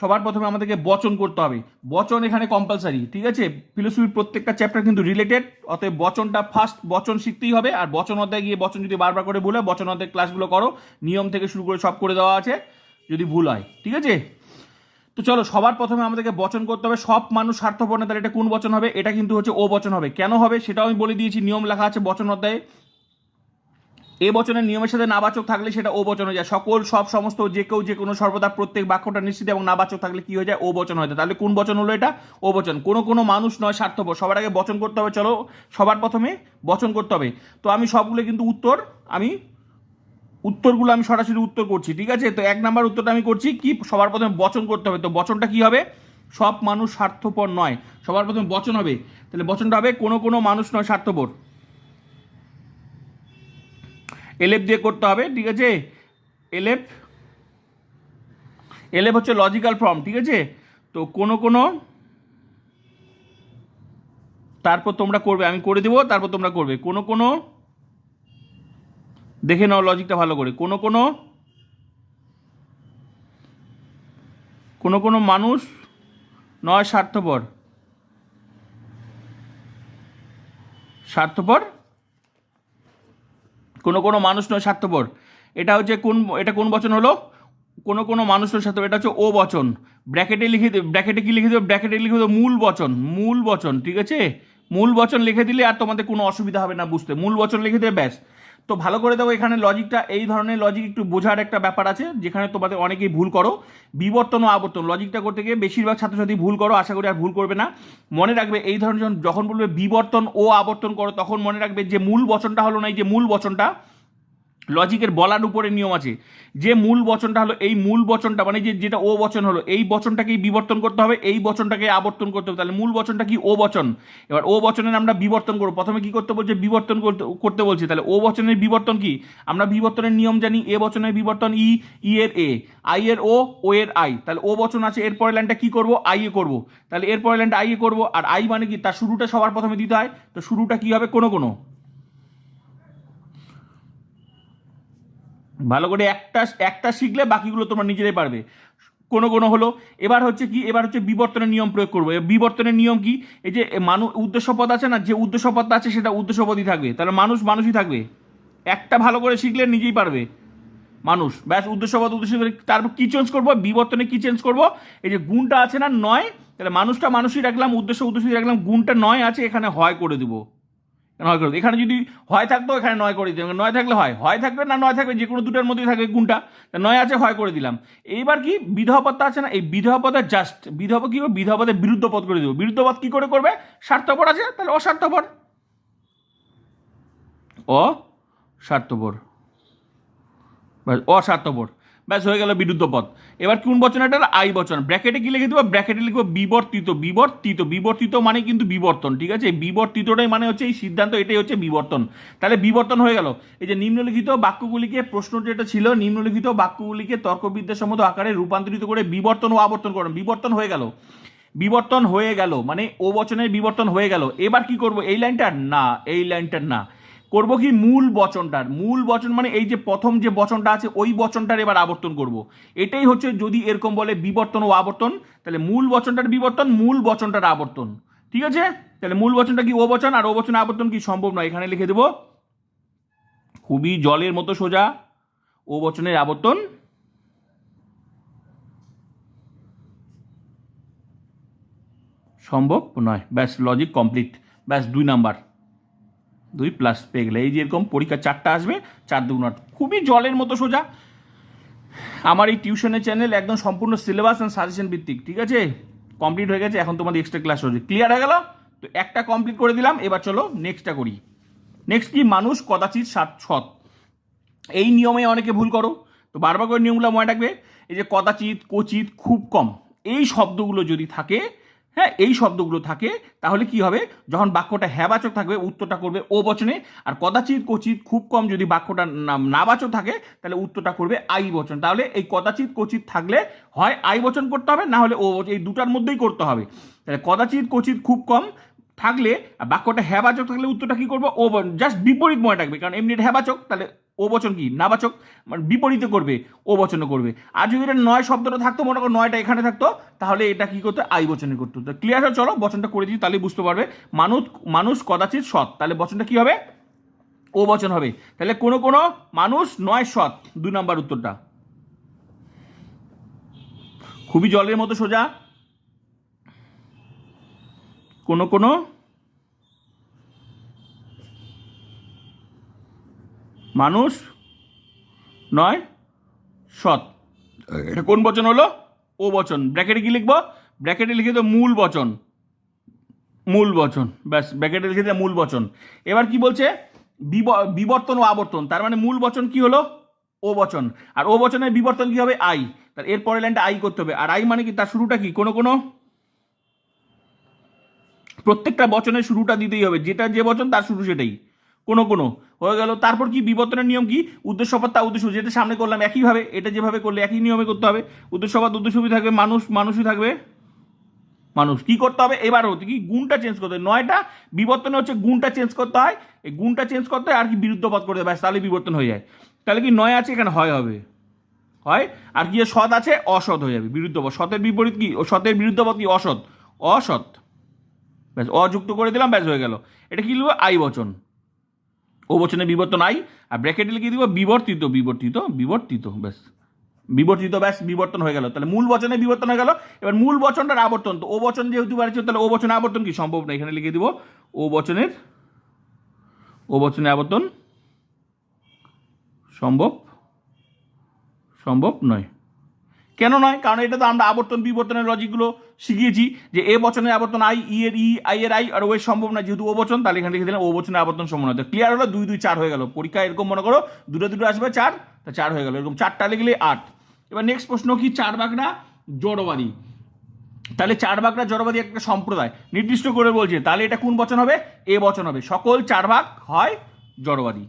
সবার প্রথমে আমাদেরকে বচন করতে হবে। বচন এখানে কম্পালসারি ঠিক আছে? ফিলোসফির প্রত্যেকটা চ্যাপ্টার কিন্তু রিলেটেড অতএব বচনটা ফার্স্ট বচন শিখতেই হবে, আর বচন অধ্যায় গিয়ে বচন যদি বারবার করে ভুল বচন অধ্যায় ক্লাসগুলো করো, নিয়ম থেকে শুরু করে সব করে দেওয়া আছে, যদি ভুল হয়, ঠিক আছে? তো চলো, সবার প্রথমে আমাদেরকে বচন করতে হবে, সব মানুষ স্বার্থপর না, তাহলে এটা কোন বচন হবে? এটা কিন্তু হচ্ছে ও বচন হবে। কেন হবে? সেটাও আমি বলে দিয়েছি, নিয়ম লেখা আছে বচন অধ্যায়ে। এ বচনের নিয়মের সাথে নাবাচক থাকলে সেটা ও বচন হয়ে যায়। সকল, সব সমস্ত, যে কেউ যে কোনো সর্বদা প্রত্যেক বাক্যটা নিশ্চিত এবং নাবাচক থাকলে কি হয়ে যায়? ও বচন হয়ে যায়। তাহলে কোন বচন হলো এটা? ও বচন। কোনো কোনো মানুষ নয়, স্বার্থপর। সবার আগে বচন করতে হবে, চলো। সবার প্রথমে বচন করতে হবে। তো আমি সবগুলো কিন্তু উত্তর, আমি উত্তরগুলো আমি সরাসরি উত্তর করছি, ঠিক আছে? তো এক নাম্বার উত্তরটা আমি করছি, কি? সবার প্রথমে বচন করতে হবে। তো বচনটা কি হবে? সব মানুষ স্বার্থপর নয়। সবার প্রথমে বচন হবে। তাহলে বচনটা হবে, কোনো কোনো মানুষ নয়, স্বার্থপর। এলেপ দিয়ে করতে হবে, ঠিক আছে? এলেপ এলেপ হচ্ছে লজিক্যাল ফর্ম ঠিক আছে? তো কোনো কোনো, তারপর তোমরা করবে, আমি করে দেবো, তারপর তোমরা করবে। কোনো কোনো, দেখে নাও লজিকটা ভালো করে। কোনো কোনো কোনো কোনো মানুষ নয় স্বার্থপর। স্বার্থপর কোনো কোনো মানুষ নয় স্বার্থপর। এটা হচ্ছে কোন, এটা কোন বচন হলো? কোনো কোনো মানুষ নয় স্বার্থপর, এটা হচ্ছে ও বচন। ব্র্যাকেটে লিখে দেবে ব্র্যাকেটে কী লিখে দেবে? ব্র্যাকেটে লিখে দেবে মূল বচন মূল বচন, ঠিক আছে? মূল বচন লিখে দিলে আর তোমাদের কোনো অসুবিধা হবে না বুঝতে। মূল বচন লিখে দেবে, ব্যাস। তো ভালো করে দেবো এখানে লজিকটা এই ধরনের লজিক একটু বোঝার একটা ব্যাপার আছে, যেখানে তোমাদের অনেকেই ভুল করো। বিবর্তন ও আবর্তন লজিকটা করতে গিয়ে বেশিরভাগ ছাত্রছাত্রী ভুল করো, আশা করি আর ভুল করবে না। মনে রাখবে, এই ধরনের যখন বলবে বিবর্তন ও আবর্তন করো, তখন মনে রাখবে যে মূল বচনটা হলো না, এই যে মূল বচনটা লজিকের বলার উপরে নিয়ম আছে। যে মূল বচনটা হলো, এই মূল বচনটা মানে যে যেটা ও বচন হলো, এই বচনটাকেই বিবর্তন করতে হবে, এই বচনটাকে আবর্তন করতে হবে। তাহলে মূল বচনটা কি? ও বচন। এবার ও বচনের আমরা বিবর্তন করব। প্রথমে কি করতে বলছে? বিবর্তন করতে করতে বলছে। তাহলে ও বচনের বিবর্তন কি? আমরা বিবর্তনের নিয়ম জানি, এ বচনের বিবর্তন ই ই এর এ। আই এর ও ও এর আই। তাহলে ও বচন আছে, এর পরের লাইনটা কি করব? আই এ করব। তাহলে এর পরের লাইনটা আই এ করব। আর আই মানে কি? তার শুরুটা সবার প্রথমে দিতে হয়। তো শুরুটা কি হবে? কোনো কোনো। ভালো করে একটা একটা শিখলে বাকিগুলো তোমরা নিজেরাই পারবে। কোনো কোনো হলো, এবার হচ্ছে কি, এবার হচ্ছে বিবর্তনের নিয়ম প্রয়োগ করব। বিবর্তনের নিয়ম কি? এই যে মানুষ উদ্দেশ্য উদ্দেশ্যপদ আছে না, যে উদ্দেশ্য উদ্দেশ্যপদটা আছে সেটা উদ্দেশ্যপদই থাকবে। তাহলে মানুষ মানুষই থাকবে। একটা ভালো করে শিখলে নিজেই পারবে। মানুষ, ব্যাস উদ্দেশ্য উদ্দেশ্যপদ উদ্দেশ্য তারপর কী চেঞ্জ করব? বিবর্তনে কী চেঞ্জ করব? এই যে গুণটা আছে না, নয়, তাহলে মানুষটা মানুষই রাখলাম, উদ্দেশ্য, উদ্দেশ্যই রাখলাম, গুণটা নয় আছে, এখানে হয় করে দেবো। নয় করে এখানে যদি হয় থাকতো, এখানে নয় করে দিলাম নয় থাকলে হয়। হয় থাকবে না, নয় থাকবে, যে কোনো দুটোর মধ্যেই থাকবে তা নয় আছে, হয় করে দিলাম। এইবার কি বিধবপদটা আছে না? এই বিধবাপদের জাস্ট বিধবা কি করবে বিধবা পদের বিরুদ্ধ পদ করে দেবো। বিরুদ্ধ পদ কি করে করবে? স্বার্থপর আছে? তাহলে অস্বার্থপর। অস্বার্থপর। অস্বার্থপর। ব্যাস হয়ে গেল বিরুদ্ধ পদ এবার কোন বচন এটা আই বচন। ব্র্যাকেটে কি লিখে দেবো? ব্র্যাকেটে লিখব বিবর্তিত বিবর্তিত। বিবর্তিত মানে কিন্তু বিবর্তন, ঠিক আছে? বিবর্তিতটাই মানে হচ্ছে এই সিদ্ধান্ত, এটাই হচ্ছে বিবর্তন। তাহলে বিবর্তন হয়ে গেল। এই যে নিম্নলিখিত বাক্যগুলিকে প্রশ্ন যেটা ছিল, নিম্নলিখিত বাক্যগুলিকে তর্কবিদ্যাসম্মত আকারে রূপান্তরিত করে বিবর্তন ও আবর্তন করুন বিবর্তন হয়ে গেল। বিবর্তন হয়ে গেল মানে ও বচনের বিবর্তন হয়ে গেল। এবার কি করব? এই লাইনটার? না, এই লাইনটার না। করব কি মূল বচনটার, মূল বচন মানে এই যে প্রথম যে বচনটা আছে, ওই বচনটার এবার আবর্তন করব। এটাই হচ্ছে যদি এরকম বলে বিবর্তন ও আবর্তন, তাহলে মূল বচনটার বিবর্তন, মূল বচনটার আবর্তন। ঠিক আছে? তাহলে মূল বচনটা কি ও বচন আর ও বচন আবর্তন কি? সম্ভব নয়, এখানে লিখে দেব। খুবই জলের মতো সোজা, ও বচনের আবর্তন। সম্ভব নয়, ব্যাস লজিক কমপ্লিট ব্যাস দুই নাম্বার। দুই প্লাস পেয়ে গেলে। এই যে এরকম পরীক্ষা চারটা আসবে, চার দুগুণ আট। খুবই জলের মতো সোজা। আমার এই টিউশনের চ্যানেল একদম সম্পূর্ণ সিলেবাস অ্যান্ড সাজেশন ভিত্তিক, ঠিক আছে? কমপ্লিট হয়ে গেছে, এখন তোমাদের এক্সট্রা ক্লাস হচ্ছে। ক্লিয়ার হয়ে গেল? তো একটা কমপ্লিট করে দিলাম, এবার চলো নেক্সটটা করি। নেক্সট কি? মানুষ কদাচিৎ সাত সৎ। এই নিয়মে অনেকে ভুল করো। তো বারবার করে নিয়মগুলো মনে রাখবে। এই যে কদাচিৎ কচিত খুব কম। এই শব্দগুলো যদি থাকে হ্যাঁ এই শব্দগুলো থাকে, তাহলে কি হবে? যখন বাক্যটা হ্যাবাচক থাকবে, উত্তরটা করবে ও বচনে, আর কদাচিৎ কচিত খুব কম যদি বাক্যটা নাবাচক থাকে, তাহলে উত্তরটা করবে আই বচন। তাহলে এই কদাচিৎ কচিত থাকলে হয় আই বচন করতে হবে, না হলে ও বচন এই দুটার মধ্যেই করতে হবে। তাহলে কদাচিৎ কচিত খুব কম থাকলে বাক্যটা হ্যাবাচক থাকলে উত্তরটা কি করব? ও জাস্ট বিপরীত মনে থাকবে কারণ এমনি হ্যাবাচক, তাহলে ও বচন কি? নাবাচক। মানে বিপরীতে করবে, ও বচনে করবে। আর যদি এটা নয় শব্দটা থাকতো, মনে করো নয়টা এখানে থাকতো, তাহলে এটা কি করতো? আই বচনে করতো। তো ক্লিয়ার চলো, বচনটা করে দিই তাহলে বুঝতে পারবে। মানুষ মানুষ কদাচিৎ সৎ। তাহলে বচনটা কি হবে? ও বচন হবে। তাহলে কোনো কোনো মানুষ নয় সৎ। দুই নাম্বার উত্তরটা। খুবই জলের মতো সোজা। কোনো কোনো? মানুষ? নয়? সৎ। এটা কোন বচন হলো? ও বচন। ব্র্যাকেটে কি লিখব? ব্র্যাকেটে লিখে দেবো মূল বচন। মূল বচন। ব্যাস, ব্র্যাকেটে লিখে দেবো মূল বচন। এবার কি বলছে? বিব- বিবর্তন ও আবর্তন। তার মানে মূল বচন কি হলো? ও বচন। আর ও বচনের বিবর্তন কি হবে? আই। তার এরপরে লাইনটা আই করতে হবে। আর আই মানে কি? তার শুরুটা কি? কোনো কোনো? প্রত্যেকটা বচনের শুরুটা দিতেই হবে। যেটা যে বচন, তার শুরু সেটাই। কোনো কোনো। হয়ে গেল। তারপর কি? বিবর্তনের নিয়ম কি? উদ্দেশ্যপদ তা উদ্দেশ্য। যেটা সামনে করলাম একইভাবে এটা যেভাবে করলে একই নিয়মে করতে হবে। উদ্দেশ্যপদ উদ্দেশ্যবি থাকবে মানুষ, মানুষই থাকবে মানুষ। কি করতে হবে? এবার হচ্ছে কি? গুণটা চেঞ্জ করতে হবে। নয়টা, বিবর্তনে হচ্ছে গুণটা চেঞ্জ করতে হয়। এই গুণটা চেঞ্জ করতে হয় আর কি বিরুদ্ধ পদ করতে হয় ব্যাস, তাহলে বিবর্তন হয়ে যায়। তাহলে কি নয় আছে? এখানে হয় হবে। হয়? আর কি সৎ আছে? অসৎ হয়ে যাবে। বিরুদ্ধ পদ সতের বিপরীত কি? সতের বিরুদ্ধ পদ কি? অসৎ। অসৎ। ব্যাস, অযুক্ত করে দিলাম, ব্যাস হয়ে গেল। এটা কী লিখব? আই বচন। ও বচনে বিবর্তন আই আর ব্র্যাকেটে লিখে দিব, বিবর্তিত বিবর্তিত বিবর্তিত, ব্যাস। বিবর্তিত, ব্যাস, বিবর্তন হয়ে গেল। তাহলে মূল বচনে বিবর্তন হয়ে গেল। এবার মূল বচনটার আবর্তন তো, ও বচন যেহেতু বাড়ছে, তাহলে ও বচনে আবর্তন কি? সম্ভব না, এখানে লিখে দিব। ও বচনের, ও বচনে আবর্তন সম্ভব সম্ভব নয়। কেন নয়? কারণ এটা তো আমরা আবর্তন বিবর্তনের লজিকগুলো শিখিয়েছি যে এ বচনের আবর্তন আই, ই এর ই, আই এর আই, আর ও এর সম্ভব না যেহেতু ও বচন, তাহলে এখানে লিখে দিলাম ও বচনের আবর্তন সম্ভব নয়। ক্লিয়ার হলো? দুই দুই, চার হয়ে গেল। পরীক্ষা এরকম মনে করো, দুটো দুটো আসবে চার, তা চার হয়ে গেল। এরকম চারটা লিখলে আট। এবার নেক্সট প্রশ্ন কি? চার বাগড়া জড়বাদী তাহলে চার বাগড়া জড়বাদী একটা সম্প্রদায়। নির্দিষ্ট করে বলছে, তাহলে এটা কোন বচন হবে? এ বচন হবে। সকল চার ভাগ হয় জড়বাদী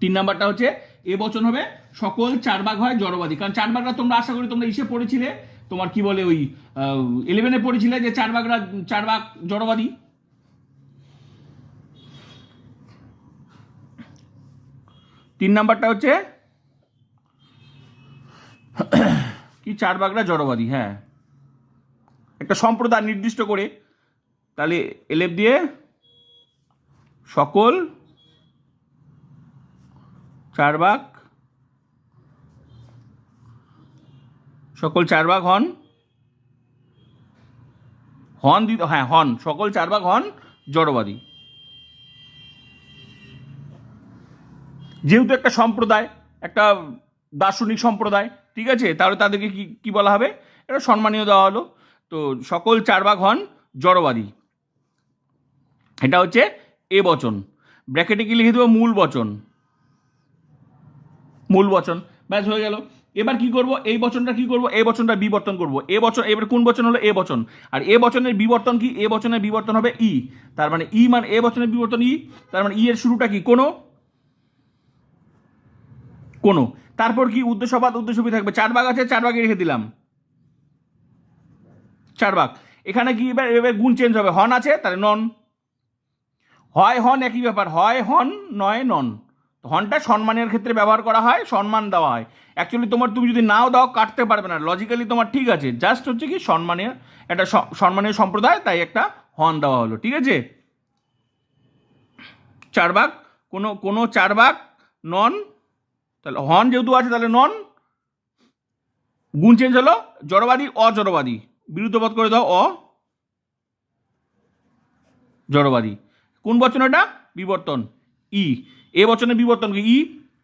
তিন নাম্বারটা হচ্ছে, এ বচন হবে সকল চার ভাগ হয় জড়বাদী। কারণ চার ভাগরা তোমরা আশা করি তোমরা ইসে পড়েছিলে। তোমার কি বলে ওই ইলেভেনে পড়েছিলে যে চার ভাগরা চার ভাগ জড়বাদী? তিন নাম্বারটা হচ্ছে, কি চার ভাগরা জড়বাদী? হ্যাঁ। একটা সম্প্রদায় নির্দিষ্ট করে তাহলে এলেপ দিয়ে সকল চার ভাগ সকল চার ভাগ হন? হন দিত হ্যাঁ হন। সকল চার ভাগ হন জড়বাদী। যেহেতু একটা সম্প্রদায়, একটা দার্শনিক সম্প্রদায়, ঠিক আছে? তাহলে তাদেরকে কি কি বলা হবে? এটা সম্মানীয় দেওয়া হলো। তো সকল চার ভাগ হন জড়বাদী। এটা হচ্ছে এ বচন। ব্র্যাকেটে কি লিখে দেবো? মূল বচন। মূল বচন। ব্যাস, হয়ে গেল। এবার কি করব? এই বচনটা কি করব? এই বচনটা বিবর্তন করব। এ বচন, এবার কোন বচন হলো? এ বচন। আর এ বচনের বিবর্তন কি? এ বচনের বিবর্তন হবে ই। তার মানে ই মানে এ বচনের বিবর্তন ই। তার মানে ই এর শুরুটা কি? কোনো। কোনো। তারপর কি? উদ্দেশ্যবাদ উদ্দেশ্যবি থাকবে। চার আছে, চার রেখে দিলাম। চার ভাগ। এখানে কি? এবার এবার গুণ চেঞ্জ হবে। হন আছে, তাহলে নন। হয়, হন একই ব্যাপার। হয়, হন, নয়, নন। তো হনটা সম্মানের ক্ষেত্রে ব্যবহার করা হয়, সম্মান দেওয়া হয়। অ্যাকচুয়ালি তোমার তুমি যদি নাও দাও, কাটতে পারবে না। লজিক্যালি তোমার ঠিক আছে। জাস্ট হচ্ছে কি সম্মানের একটা সম্মানীয় সম্প্রদায়, তাই একটা হন দেওয়া হলো। ঠিক আছে? চার ভাগ, কোনো কোনো চার ভাগ, নন, তাহলে হন যেহেতু আছে, তাহলে নন। গুণ চেঞ্জ হলো, জড়বাদী, অজড়বাদী। বিরুদ্ধপদ করে দাও, অ। জড়বাদী। কোন বচন এটা? বিবর্তন। ই। এ বচনের বিবর্তন ই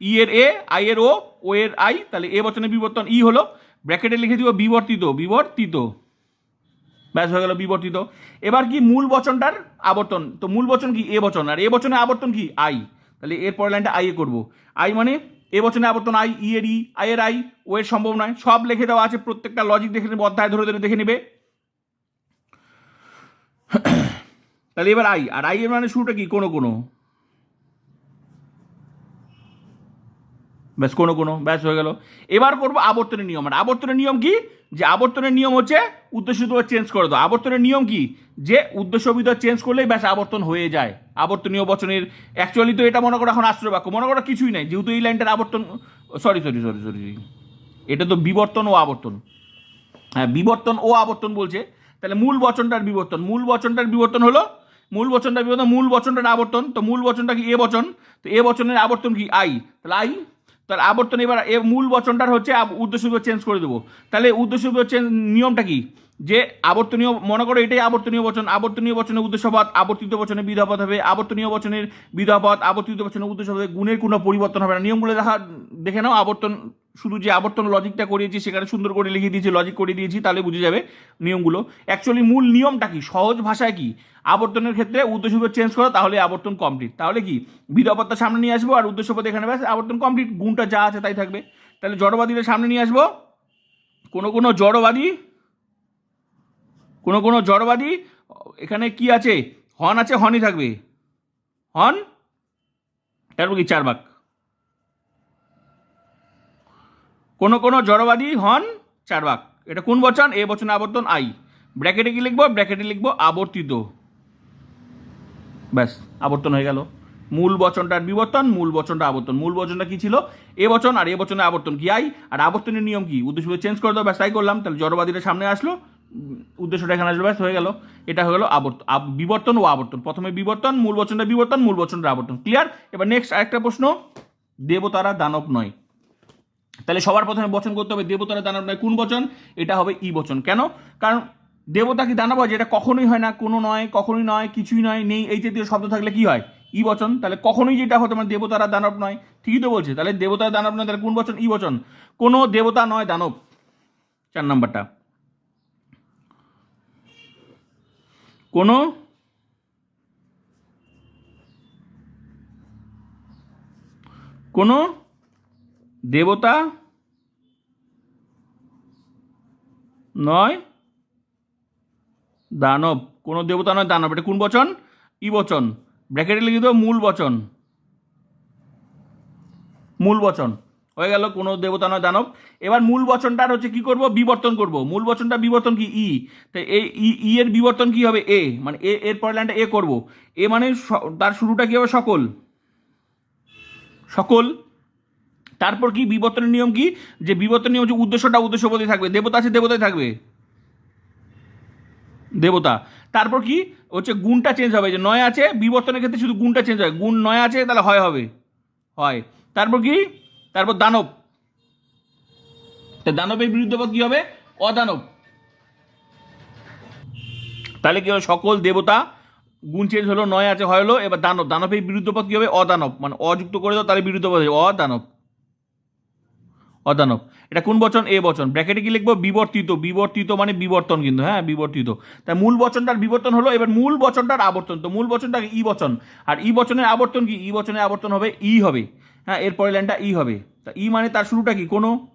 ই এর এ, আই এর ও ও এর আই। তাহলে এ বচনের বিবর্তন ই হলো, ব্র্যাকেটে লিখে দিব বিবর্তিত বিবর্তিত। ব্যাস হয়ে গেল বিবর্তিত। এবার কি মূল বচনটার আবর্তন? তো মূল বচন কি? এ বচন। আর এ বচনের আবর্তন কি? আই। তাহলে এর পরের লাইনটা আই এ করব। আই মানে এ বচনে আবর্তন আই, ই এর ই, আই এর আই, ও এর সম্ভব নয়। সব লিখে দেওয়া আছে, প্রত্যেকটা লজিক দেখে নেবে, অধ্যায় ধরে ধরে দেখে নেবে। তাহলে এবার আই। আর আই এর মানে শুরুটা কি? কোনো কোনো। ব্যাস, কোনো কোনো, ব্যাস হয়ে গেল। এবার করব আবর্তনের নিয়ম। আর আবর্তনের নিয়ম কি? যে আবর্তনের নিয়ম হচ্ছে উদ্দেশ্য চেঞ্জ করে দাও। আবর্তনের নিয়ম কি? যে উদ্দেশ্য বিধ চেঞ্জ করলেই ব্যাস আবর্তন হয়ে যায়। আবর্তনীয় বচনের অ্যাকচুয়ালি তো এটা মনে করো এখন আশ্রয় বাক্য মনে করো কিছুই নাই, যেহেতু এই লাইনটার আবর্তন সরি সরি সরি সরি এটা তো বিবর্তন ও আবর্তন। হ্যাঁ বিবর্তন ও আবর্তন বলছে। তাহলে মূল বচনটার বিবর্তন। মূল বচনটার বিবর্তন হলো, মূল বচনটা বিবর্তন, মূল বচনটার আবর্তন। তো মূল বচনটা কি? এ বচন। তো এ বচনের আবর্তন কি? আই। তাহলে আই তাহলে আবর্তন এবার এ মূল বচনটার হচ্ছে উদ্দেশ্য চেঞ্জ করে দেবো। তাহলে উদ্দেশ্য চেঞ্জ নিয়মটা কি? যে আবর্তনীয়, মনে করো এটাই আবর্তনীয় বচন, আবর্তনীয় বচনের উদ্দেশ্যপদ আবর্তিত বচনের বিধাপদ হবে, আবর্তনীয় বচনের বিধাপদ আবর্তিত বচনের উদ্দেশ্য হবে, গুণের কোনো পরিবর্তন হবে না। নিয়মগুলো দেখা, দেখে নাও, আবর্তন, শুধু যে আবর্তন লজিকটা করিয়েছি, সেখানে সুন্দর করে লিখে দিয়েছি লজিক করে দিয়েছি, তাহলে বুঝে যাবে নিয়মগুলো। অ্যাকচুয়ালি মূল নিয়মটা কি? সহজ ভাষায় কি? আবর্তনের ক্ষেত্রে উদ্দেশ্য চেঞ্জ করো, তাহলে আবর্তন কমপ্লিট তাহলে কি? বিধাপদটা সামনে নিয়ে আসব, আর উদ্দেশ্যপদ এখানে ব্যাস, আবর্তন কমপ্লিট গুণটা যা আছে তাই থাকবে। তাহলে জড়বাদীদের সামনে নিয়ে আসব। কোনো কোনো জড়বাদী কোনো কোনো জড়বাদী, এখানে কি আছে? হন আছে, হনই থাকবে। হন? তারপর কি চার বাক? কোনো কোনো জড়বাদী, হন, চার বাক। এটা কোন বচন? এ বচন আবর্তন, আই। ব্র্যাকেটে কি লিখব? ব্র্যাকেটে লিখব, আবর্তিত। ব্যাস, আবর্তন হয়ে গেল। মূল বচনটার বিবর্তন, মূল বচনটা আবর্তন। মূল বচনটা কি ছিল? এ বচন আর এ বচনে আবর্তন কি আই? আর আবর্তনের নিয়ম কি? উদ্দেশ্য চেঞ্জ করে দাও, ব্যাস, তাই করলাম। তাহলে জড়বাদীটা সামনে আসলো। উদ্দেশ্যটা এখানে আসলো ব্যাস হয়ে গেল। এটা হয়ে গেল আবর্ত বিবর্তন ও আবর্তন। প্রথমে বিবর্তন, মূল বচনটা বিবর্তন, মূল বচনটা আবর্তন। ক্লিয়ার এবার নেক্সট আরেকটা প্রশ্ন। দেবতারা দানব নয়। তাহলে সবার প্রথমে বচন করতে হবে, দেবতারা দানব নয়। কোন বচন? এটা হবে ই বচন। কেন? কারণ দেবতা কি দানব হয়? যেটা কখনোই হয় না। কোনো নয়, কখনোই নয়, কিছুই নয়, নেই, এই জাতীয় শব্দ থাকলে কি হয়? ই বচন। তাহলে কখনোই যেটা হতো মানে দেবতারা দানব নয়। ঠিকই তো বলছে। তাহলে দেবতারা দানব নয়, তাহলে কোন বচন? ই বচন। কোনো দেবতা নয় দানব। চার নাম্বারটা। কোনো কোনো দেবতা নয় দানব। কোনো দেবতা নয়, দানব। এটা কোন বচন? ই বচন। ব্র্যাকেটে লিখে দেবো মূল বচন। মূল বচন। হয়ে গেল, কোনো দেবতা নয়, দানব। এবার মূল বচনটার হচ্ছে কি করব? বিবর্তন করব। মূল বচনটা বিবর্তন কি? ই। তাই এই ই এর বিবর্তন কি হবে? এ। মানে এ, এর পরের লাইনটা এ করব। এ মানে তার শুরুটা কি হবে? সকল। সকল। তারপর কি? বিবর্তনের নিয়ম কি? যে বিবর্তনের নিয়ম হচ্ছে উদ্দেশ্যটা উদ্দেশ্যপদে থাকবে। দেবতা আছে দেবতায় থাকবে। দেবতা। তারপর কি? হচ্ছে গুণটা চেঞ্জ হবে। যে নয় আছে, বিবর্তনের ক্ষেত্রে শুধু গুণটা চেঞ্জ হয়। গুণ নয় আছে, তাহলে হয় হবে। হয়। তারপর কি? তারপর দানব। তা দানবের বিরুদ্ধে পদ কি হবে? অদানব। তাহলে কি হবে? সকল দেবতা গুণ চেঞ্জ হলো, নয় আছে হলো, এবার দানব। দানবের বিরুদ্ধ পদ কি হবে? অদানব। মানে অযুক্ত করে দাও, তাহলে বিরুদ্ধ অদানব। অদানব। এটা কোন বচন? এ বচন। ব্র্যাকেটে কি লিখব? বিবর্তিত। বিবর্তিত মানে বিবর্তন কিন্তু হ্যাঁ বিবর্তিত। তাই মূল বচনটার বিবর্তন হলো, এবার মূল বচনটার আবর্তন। তো মূল বচনটা ই বচন। আর ই বচনের আবর্তন কি? ই বচনের আবর্তন হবে, ই হবে। হ্যাঁ এরপরে লাইনটা ই হবে। তা ই মানে তার শুরুটা কি? কোনো।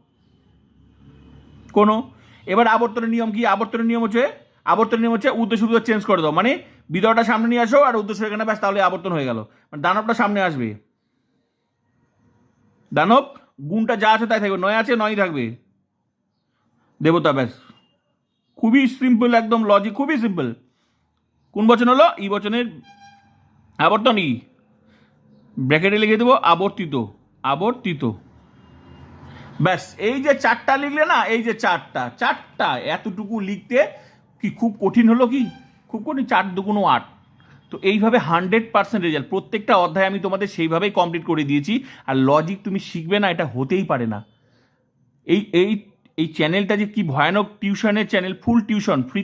কোনো। এবার আবর্তনের নিয়ম কি? আবর্তনের নিয়ম হচ্ছে আবর্তনের নিয়ম হচ্ছে উদ্দেশ্য বিধ চেঞ্জ করে দাও। মানে বিধটা সামনে নিয়ে আসো আর উদ্দেশ্য এখানে ব্যাস, তাহলে আবর্তন হয়ে গেল। মানে দানবটা সামনে আসবে। দানব, গুণটা যা আছে তাই থাকবে। নয় আছে নয় থাকবে। দেবতা, ব্যাস। খুবই সিম্পল একদম লজিক খুবই সিম্পল কোন বচন হলো? ই বচনের আবর্তন ই। ব্র্যাকেটে লিখে দেবো, আবর্তিত আবর্তিত। ব্যাস, এই যে চারটা লিখলে না, এই যে চারটা চারটা, এতটুকু লিখতে কি খুব কঠিন হলো কি? খুব কঠিন, চার দুগুণ আট। তো এইভাবে হান্ড্রেড পার্সেন্ট রেজাল্ট, প্রত্যেকটা অধ্যায় আমি তোমাদের সেইভাবেই কমপ্লিট করে দিয়েছি, আর লজিক তুমি শিখবে না, এটা হতেই পারে না। এই এই এই চ্যানেলটা যে কি ভয়ানক টিউশনের চ্যানেল, ফুল টিউশন ফ্রি